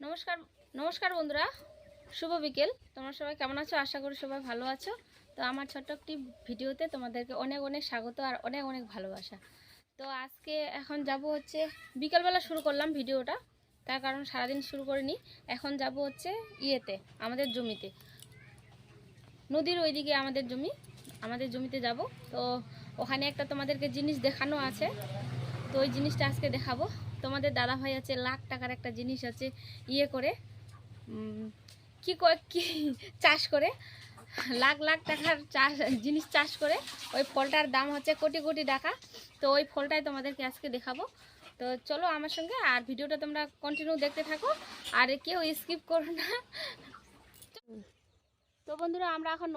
নমস্কার নমস্কার বন্ধুরা। শুভ বিকেল। তোমরা সবাই কেমন আছো? আশা করি সবাই ভালো আছো। তো আমার ছোট্ট একটি ভিডিওতে তোমাদেরকে অনেক অনেক স্বাগত আর অনেক অনেক ভালোবাসা। তো আজকে এখন যাব হচ্ছে, বিকেলবেলা শুরু করলাম ভিডিওটা। তার কারণ সারাদিন শুরু করিনি। এখন যাব হচ্ছে ইয়েতে, আমাদের জমিতে। নদীর ওইদিকে আমাদের জমি, আমাদের জমিতে যাব। তো ওখানে একটা তোমাদেরকে জিনিস দেখানো আছে। তো ওই জিনিসটা আজকে দেখাবো। তোমাদের দাদা ভাই আছে, লাখ টাকার একটা জিনিস আছে ইয়ে করে কি কি চাষ করে, লাখ লাখ টাকার চাষ, জিনিস চাষ করে, ওই ফলটার দাম হচ্ছে কোটি কোটি টাকা। তো ওই ফলটাই তোমাদেরকে আজকে দেখাবো। তো চলো আমার সঙ্গে, আর ভিডিওটা তোমরা কন্টিনিউ দেখতে থাকো, আর কেউ স্কিপ করো না। তো বন্ধুরা, আমরা এখন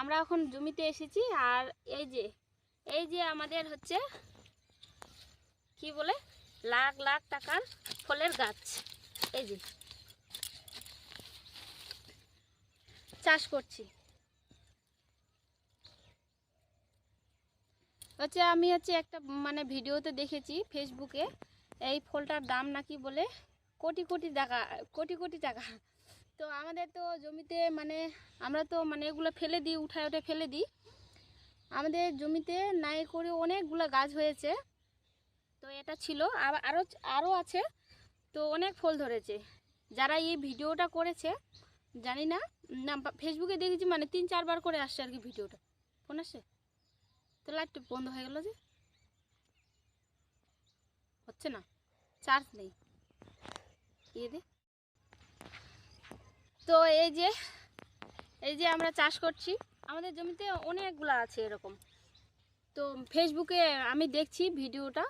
আমরা এখন জমিতে এসেছি, আর এই যে এই যে আমাদের হচ্ছে, কি বলে? লাখ লাখ টাকার ফলের গাছ। এই যে। চাষ করছি। হচ্ছে আমি হচ্ছে একটা মানে ভিডিওতে দেখেছি ফেসবুকে, এই ফলটার দাম নাকি বলে কোটি কোটি টাকা, কোটি কোটি টাকা। তো আমাদের তো জমিতে মানে আমরা তো মানে এগুলো ফেলে দিই, উঠায় উঠে ফেলে দিই। আমাদের জমিতে নাই করে অনেকগুলো গাছ হয়েছে। তো এটা ছিল। আরও আরও আছে। তো অনেক ফল ধরেছে। যারা এই ভিডিওটা করেছে, জানি না না ফেসবুকে দেখেছি মানে তিন চারবার করে আসছে আর কি ভিডিওটা। ফোন আসছে? তো লাইটটা বন্ধ হয়ে গেল যে। হচ্ছে না। চার্জ নেই। ইয়ে দে। তো এই যে এই যে আমরা চাষ করছি, আমাদের জমিতে অনেকগুলো আছে এরকম। তো ফেসবুকে আমি দেখছি ভিডিওটা।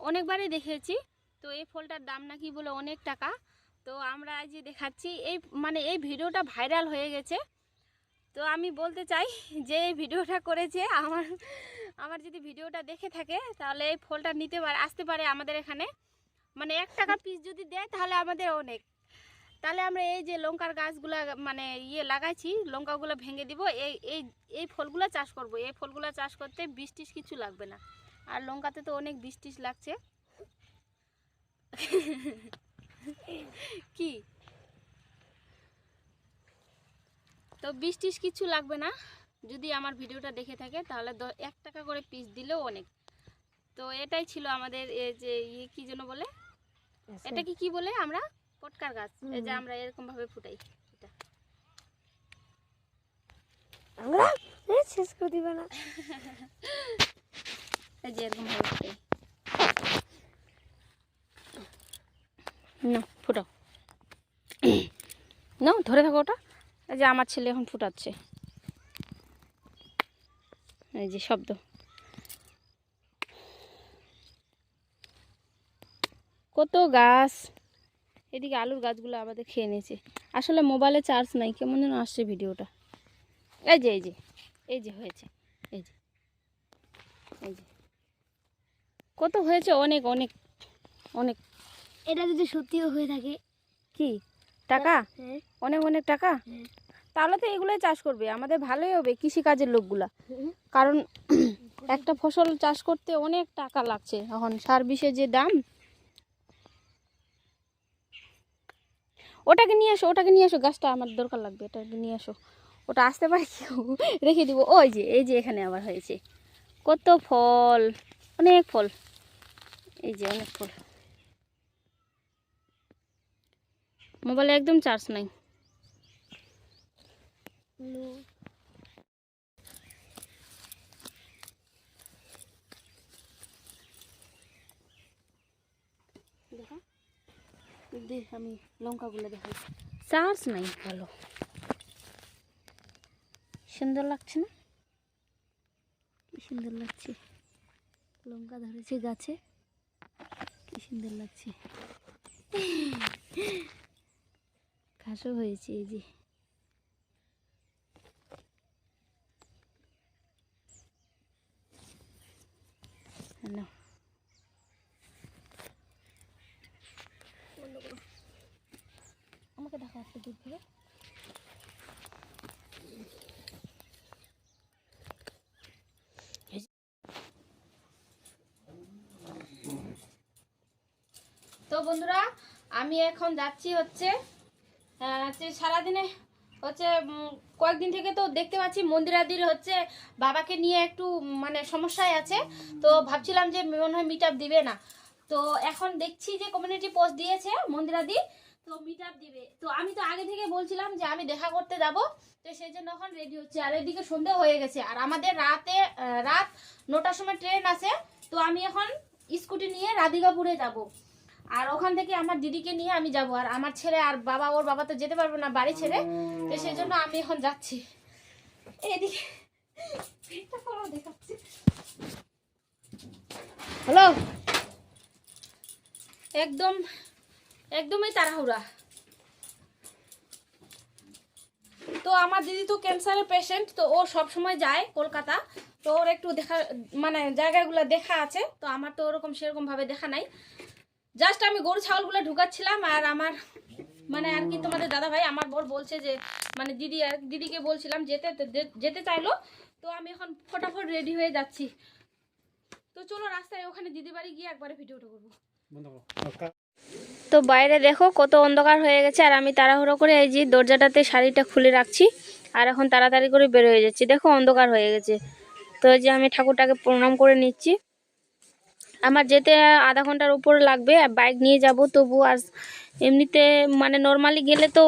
অনেকবারই দেখেছি। তো এই ফলটার দাম নাকি বলে অনেক টাকা। তো আমরা আজ দেখাচ্ছি, এই মানে এই ভিডিওটা ভাইরাল হয়ে গেছে। তো আমি বলতে চাই যে এই ভিডিওটা করেছে আমার আমার যদি ভিডিওটা দেখে থাকে, তাহলে এই ফলটা নিতে পারে, আসতে পারে আমাদের এখানে। মানে এক টাকা পিস যদি দেয়, তাহলে আমাদের অনেক। তাহলে আমরা এই যে লঙ্কার গাছগুলো মানে ইয়ে লাগাইছি, লঙ্কাগুলো ভেঙে দিব। এই এই এই ফলগুলো চাষ করব। এই ফলগুলো চাষ করতে বিষ টিস কিছু লাগবে না। আর লঙ্কাতে তো অনেক বিষ টিস লাগছে। কি? তো বিষ টিস কিছু লাগবে না। যদি আমার ভিডিওটা দেখে থাকে তাহলে এক টাকা করে পিস দিলেও অনেক। তো এটাই ছিল আমাদের এই যে ইয়ে কি যেন বলে? এটা কি কি বলে আমরা? পটকার গাছ। এই যে আমরা এরকম ভাবে ফুটাই। এটা। আমরা শেষ করে দিবে না। এই যে না ফুটাও। না ধরে থাকো ওটা। এই যে আমার ছেলে এখন ফুটাচ্ছে। এই যে শব্দ। কত গাছ। এদিকে আলুর গাছগুলো আমাদের খেয়ে নিয়েছে। আসলে মোবাইলে চার্জ নাই, কেমন যেন আসছে ভিডিওটা। এই যে এই যে এই যে হয়েছে। এই যে এই যে। কত হয়েছে? অনেক অনেক অনেক। এটা যদি সত্যিও হয়ে থাকে। কি? টাকা? হ্যাঁ অনেক অনেক টাকা? হ্যাঁ। তাহলে তো এগুলোই চাষ করবে। আমাদের ভালোই হবে কৃষিকাজের লোকগুলা। কারণ একটা ফসল চাষ করতে অনেক টাকা লাগছে। এখন সার বিষে যে দাম ওটাকে নিয়ে আসো ওটাকে নিয়ে আসো। গাছটা আমার দরকার লাগবে এটাকে নিয়ে আসো। ওটা আসতে পারে কেউ রেখে দিব। ওই যে এই যে এখানে আবার হয়েছে। কত ফল? অনেক ফল। এই যে অনেক ফল। মোবাইলে একদম চার্জ নাই। দেখা। আমি লঙ্কাগুলো দেখাই চার্জ নাই। ভালো। সুন্দর লাগছে না? কি সুন্দর লাগছে? লঙ্কা ধরেছে গাছে। কি সুন্দর লাগছে। ঘাসও হয়েছে এই যে। হ্যালো। আমাকে দেখা একটু দূর বন্ধুরা, আমি এখন যাচ্ছি হচ্ছে হচ্ছে সারাদিনে হচ্ছে কয়েকদিন থেকে তো দেখতে পাচ্ছি মন্দিরাদির হচ্ছে বাবাকে নিয়ে একটু মানে সমস্যায় আছে। তো ভাবছিলাম যে মনে হয় মিট দিবে না। তো এখন দেখছি যে কমিউনিটি পোস্ট দিয়েছে মন্দিরাদি, তো মিট দিবে। তো আমি তো আগে থেকে বলছিলাম যে আমি দেখা করতে যাব, তো সেই জন্য এখন রেডি হচ্ছে। আর এদিকে সন্ধে হয়ে গেছে, আর আমাদের রাতে রাত নটার সময় ট্রেন আছে, তো আমি এখন স্কুটি নিয়ে রাধিকাপুরে যাব। আর ওখান থেকে আমার দিদিকে নিয়ে আমি যাব। আর আমার ছেলে আর বাবা, ওর বাবা তো যেতে পারবে না বাড়ি ছেড়ে তো সেই জন্য আমি এখন যাচ্ছি। এদিকে। হ্যালো? একদম, একদমই তাড়াহুড়া। তো আমার দিদি তো ক্যান্সারের পেশেন্ট তো ও সব সময় যায় কলকাতা। তো ওর একটু দেখা মানে জায়গাগুলো দেখা আছে। তো আমার তো ওরকম সেরকম ভাবে দেখা নাই। জাস্ট আমি গরু ছাগলগুলো ঢুকাচ্ছিলাম আর আমার মানে আর কি তোমাদের দাদা ভাই আমার বর বলছে যে মানে দিদি আর দিদিকে বলছিলাম যেতে যেতে চাইলো। তো আমি এখন ফটাফট রেডি হয়ে যাচ্ছি। তো চলো রাস্তায় ওখানে দিদি বাড়ি গিয়ে একবারে ভিডিওটা করব। তো বাইরে দেখো কত অন্ধকার হয়ে গেছে আর আমি তাড়াহুড়ো করে এই যে দরজাটাতে শাড়িটা খুলে রাখছি আর এখন তাড়াতাড়ি করে বের হয়ে যাচ্ছি। দেখো অন্ধকার হয়ে গেছে। তো এই যে আমি ঠাকুরটাকে প্রণাম করে নিচ্ছি। আমার যেতে আধা ঘণ্টার উপরে লাগবে বাইক নিয়ে যাব তবু আর এমনিতে মানে নর্মালি গেলে তো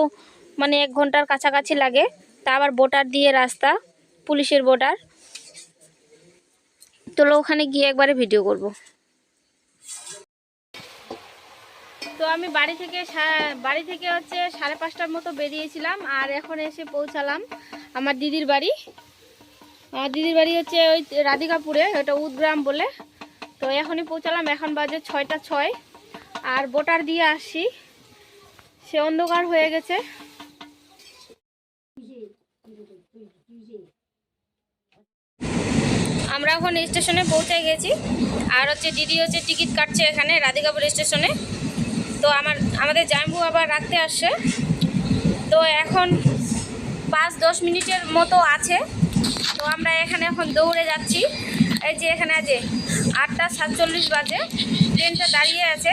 মানে এক ঘণ্টার কাছাকাছি লাগে, তা আবার বোটার দিয়ে রাস্তা, পুলিশের বোটার তো ওখানে গিয়ে একবারে ভিডিও করব। তো আমি বাড়ি থেকে বাড়ি থেকে হচ্ছে সাড়ে পাঁচটার মতো বেরিয়েছিলাম, আর এখন এসে পৌঁছালাম আমার দিদির বাড়ি। আমার দিদির বাড়ি হচ্ছে ওই রাধিকাপুরে, ওটা উদগ্রাম বলে। তো এখনই পৌঁছালাম, এখন বাজে ছয়টা ছয়। আর বোটার দিয়ে আসছি সে অন্ধকার হয়ে গেছে। আমরা এখন স্টেশনে পৌঁছে গেছি। আর হচ্ছে দিদি হচ্ছে টিকিট কাটছে এখানে, রাধিকাপুর স্টেশনে। তো আমার, আমাদের জাম্বু আবার রাখতে আসছে। তো এখন পাঁচ দশ মিনিটের মতো আছে। তো আমরা এখানে এখন দৌড়ে যাচ্ছি। এই যে এখানে আছে আটটা সাতচল্লিশ বাজে। ট্রেনটা দাঁড়িয়ে আছে।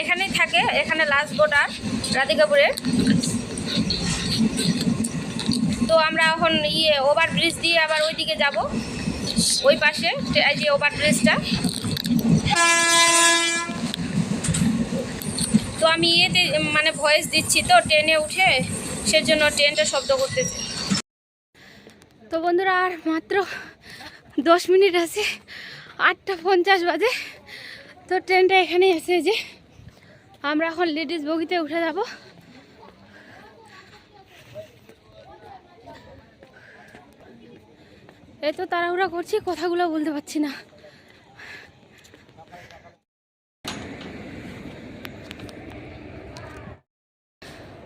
এখানেই থাকে, এখানে লাস্ট বোর্ডার রাধিকাপুরের। তো আমরা এখন ইয়ে ওভার ব্রিজ দিয়ে আবার ওইদিকে যাব। ওই পাশে, এই যে ওভার ব্রিজটা তো আমি ইয়েতে মানে ভয়েস দিচ্ছি তো, ট্রেনে উঠে। সেজন্য ট্রেনটা শব্দ করতেছে। তো বন্ধুরা, আর মাত্র দশ মিনিট আছে, আটটা পঞ্চাশ বাজে। তো ট্রেনটা এখানেই আছে যে। আমরা এখন লেডিস বগিতে উঠে যাব। এই তো তাড়াহুড়া করছি, কথাগুলো বলতে পারছি না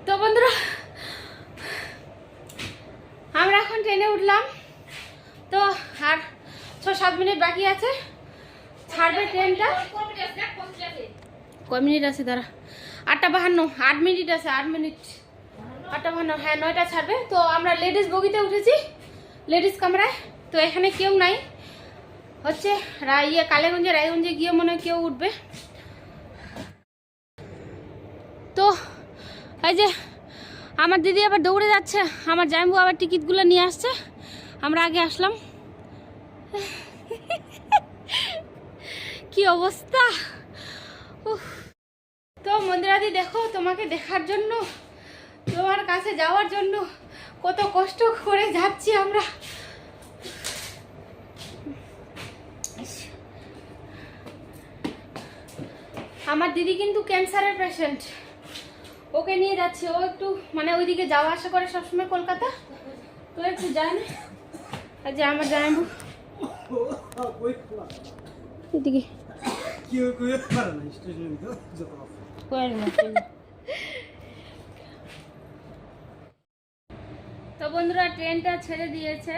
তো বন্ধুরা আমরা এখন ট্রেনে উঠলাম তো আর ছ সাত মিনিট বাকি আছে ছাড়বে ট্রেনটা কয় মিনিট আছে? দাঁড়া। আটটা বাহান্ন, আট মিনিট আছে, আট মিনিট। আটটা বাহান্ন হ্যাঁ নয়টা ছাড়বে। তো আমরা লেডিস বগিতে উঠেছি, লেডিস কামরায়। তো এখানে কেউ নাই। হচ্ছে রা- ইয়ে কালীগঞ্জে, রায়গঞ্জে গিয়ে মনে কেউ উঠবে। তো এই যে আমার দিদি আবার দৌড়ে যাচ্ছে, আমার জামাইবু আবার টিকিটগুলো নিয়ে আসছে। আমরা আগে আসলাম। কি অবস্থা। তো মন্দিরাদি দেখো তোমাকে দেখার জন্য তোমার কাছে যাওয়ার জন্য কত কষ্ট করে যাচ্ছি আমরা। আমার দিদি কিন্তু ক্যান্সারের পেশেন্ট ওকে নিয়ে যাচ্ছি। ও একটু মানে ওইদিকে যাওয়া আসা করে সবসময় কলকাতা। তো একটু যায় না। যে আমার জামাইবু। এদিকে। তো বন্ধুরা ট্রেনটা ছেড়ে দিয়েছে।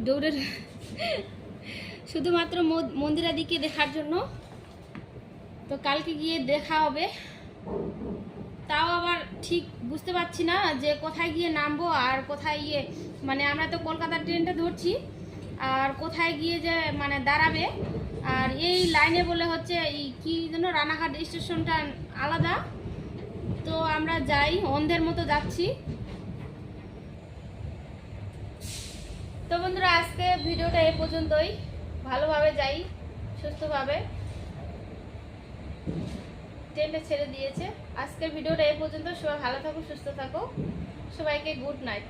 দৌড়ে শুধুমাত্র মদ- মন্দিরাদিকে দেখার জন্য। তো কালকে গিয়ে দেখা হবে। তাও আবার ঠিক বুঝতে পারছি না যে কোথায় গিয়ে নামবো আর কোথায় গিয়ে মানে আমরা তো কলকাতার ট্রেনটা ধরছি। আর কোথায় গিয়ে যে মানে দাঁড়াবে আর এই লাইনে বলে হচ্ছে এই কি যেন রানাঘাট স্টেশনটা আলাদা। তো আমরা যাই, অন্ধের মতো যাচ্ছি। তো বন্ধুরা, আজকে ভিডিওটা এ পর্যন্তই। ভালোভাবে যাই, সুস্থভাবে। ট্রেনটা ছেড়ে দিয়েছে। আজকের ভিডিওটা এ পর্যন্ত। সবাই ভালো থাকো, সুস্থ থাকো। সবাইকে গুড নাইট।